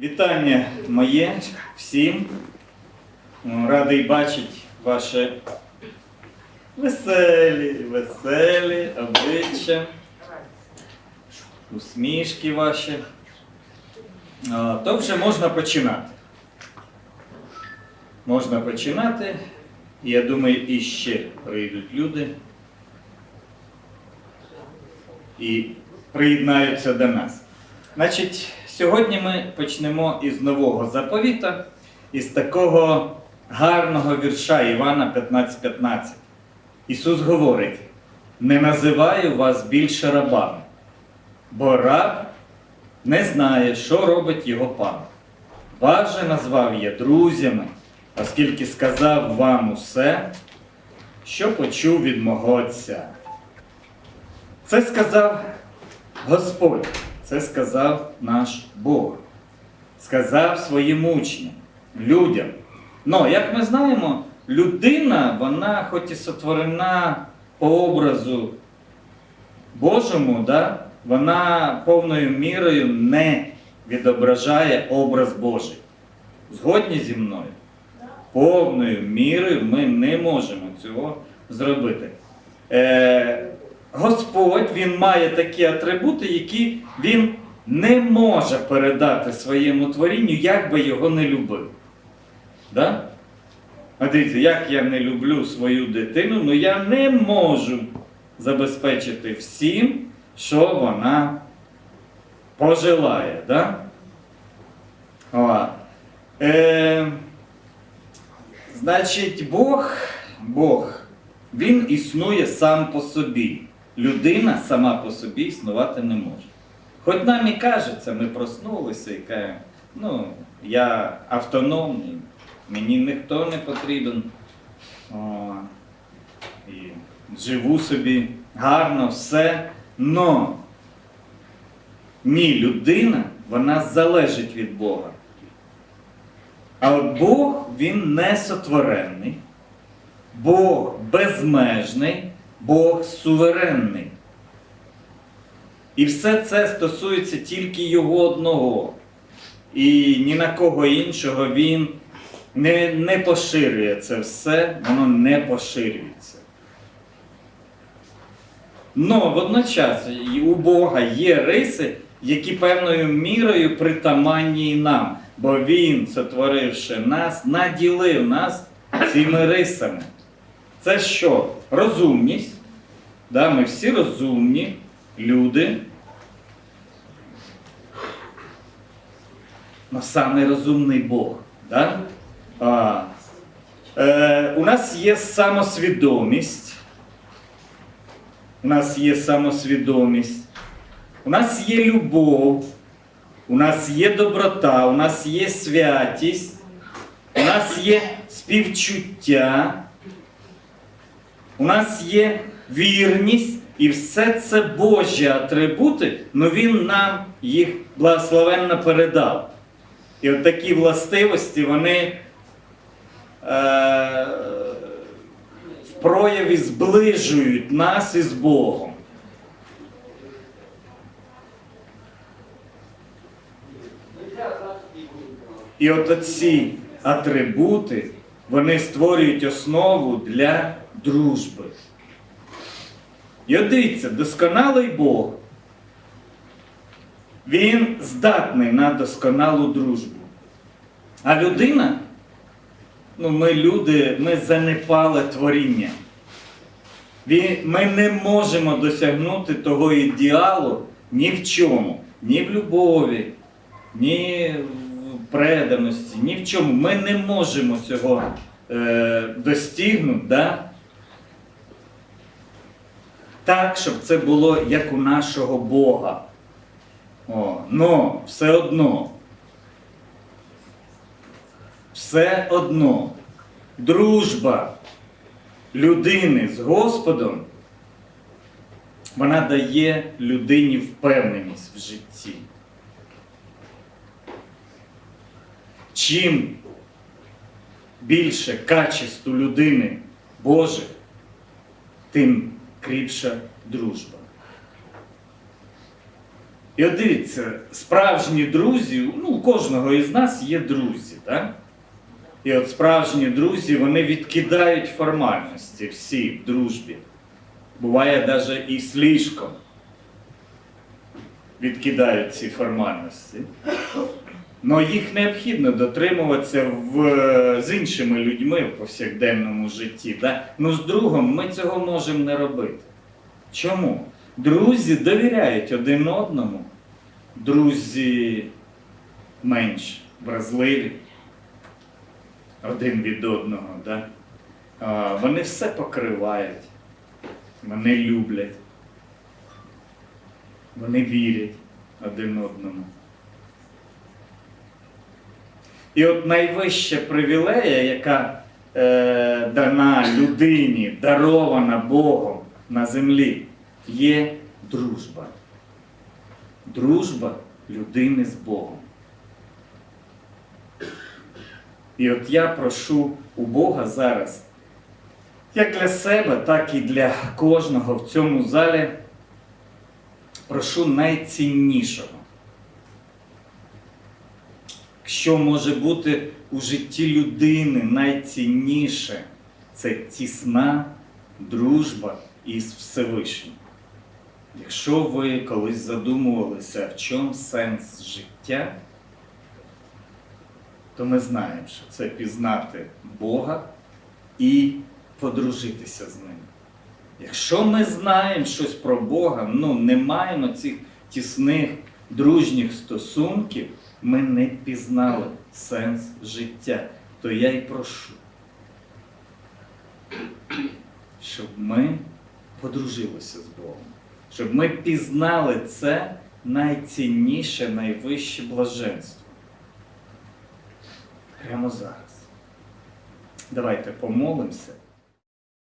Вітання моє всім. Радий бачити ваші веселі, веселі обличчя, усмішки ваші. То вже можна починати. Можна починати. Я думаю, і ще прийдуть люди і приєднаються до нас. Значить, сьогодні ми почнемо із нового заповіта, із такого гарного вірша Івана 15.15. Ісус говорить: не називаю вас більше рабами, бо раб не знає, що робить його пан. Вас же назвав я друзями, оскільки сказав вам усе, що почув від мого Отця. Це сказав Господь, це сказав наш Бог. Сказав своїм учням, людям. Ну, як ми знаємо, людина, вона хоч і сотворена по образу Божому, да, вона повною мірою не відображає образ Божий. Згодні зі мною? Повною мірою ми не можемо цього зробити. Е, Господь Він має такі атрибути, які Він не може передати своєму творінню, як би його не любив. Да? А дивіться, як я не люблю свою дитину, ну я не можу забезпечити всім, що вона пожелає. Да? Е, значить, Бог, Бог, Він існує сам по собі. Людина сама по собі існувати не може. Хоч нам і кажеться, ми проснулися і кажемо, ну, я автономний, мені ніхто не потрібен. О, і живу собі гарно все. Но ні, людина, вона залежить від Бога. А от Бог, він не сотворенний, Бог безмежний, Бог суверенний. І все це стосується тільки Його одного. І ні на кого іншого він не, не поширює це все, воно не поширюється. Но водночас у Бога є риси, які певною мірою притаманні нам, бо Він, сотворивши нас, наділив нас цими рисами. Це що? Розумність. Да, Ми всі розумні люди. Но самий розумний Бог. Да? А, е, у нас є самосвідомість. У нас є самосвідомість. У нас є любов. У нас є доброта, у нас є святість, у нас є співчуття, у нас є вірність, і все це Божі атрибути, але Він нам їх благословенно передав. І от такі властивості, вони е, в прояві зближують нас із Богом. І от ці атрибути, вони створюють основу для дружби. І дивіться, досконалий Бог, він здатний на досконалу дружбу. А людина, ну ми люди, ми занепале творіння. Ми не можемо досягнути того ідеалу ні в чому, ні в любові, ні в преданості, ні в чому. Ми не можемо цього е, достигнути. Да? Так, щоб це було як у нашого Бога. О, но все одно. Все одно. Дружба людини з Господом, вона дає людині впевненість в житті. Чим більше качеств людини Божих, тим кріпша дружба. І от дивіться, справжні друзі, ну, у кожного із нас є друзі, так? І от справжні друзі, вони відкидають формальності всі в дружбі. Буває навіть і слишком відкидають ці формальності. Но їх необхідно дотримуватися в, з іншими людьми в повсякденному житті. Да? Ну з другом ми цього можемо не робити. Чому? Друзі довіряють один одному, друзі менш вразливі один від одного. Да? А, вони все покривають, вони люблять, вони вірять один одному. І от найвища привілея, яка е, дана людині, дарована Богом на землі, є дружба. Дружба людини з Богом. І от я прошу у Бога зараз, як для себе, так і для кожного в цьому залі, прошу найціннішого. Що може бути у житті людини найцінніше це тісна дружба із Всевишнім. Якщо ви колись задумувалися, в чому сенс життя, то ми знаємо, що це пізнати Бога і подружитися з ним. Якщо ми знаємо щось про Бога, ну не маємо цих тісних дружніх стосунків, ми не пізнали сенс життя. То я й прошу, щоб ми подружилися з Богом, щоб ми пізнали це найцінніше, найвище блаженство. Прямо зараз. Давайте помолимося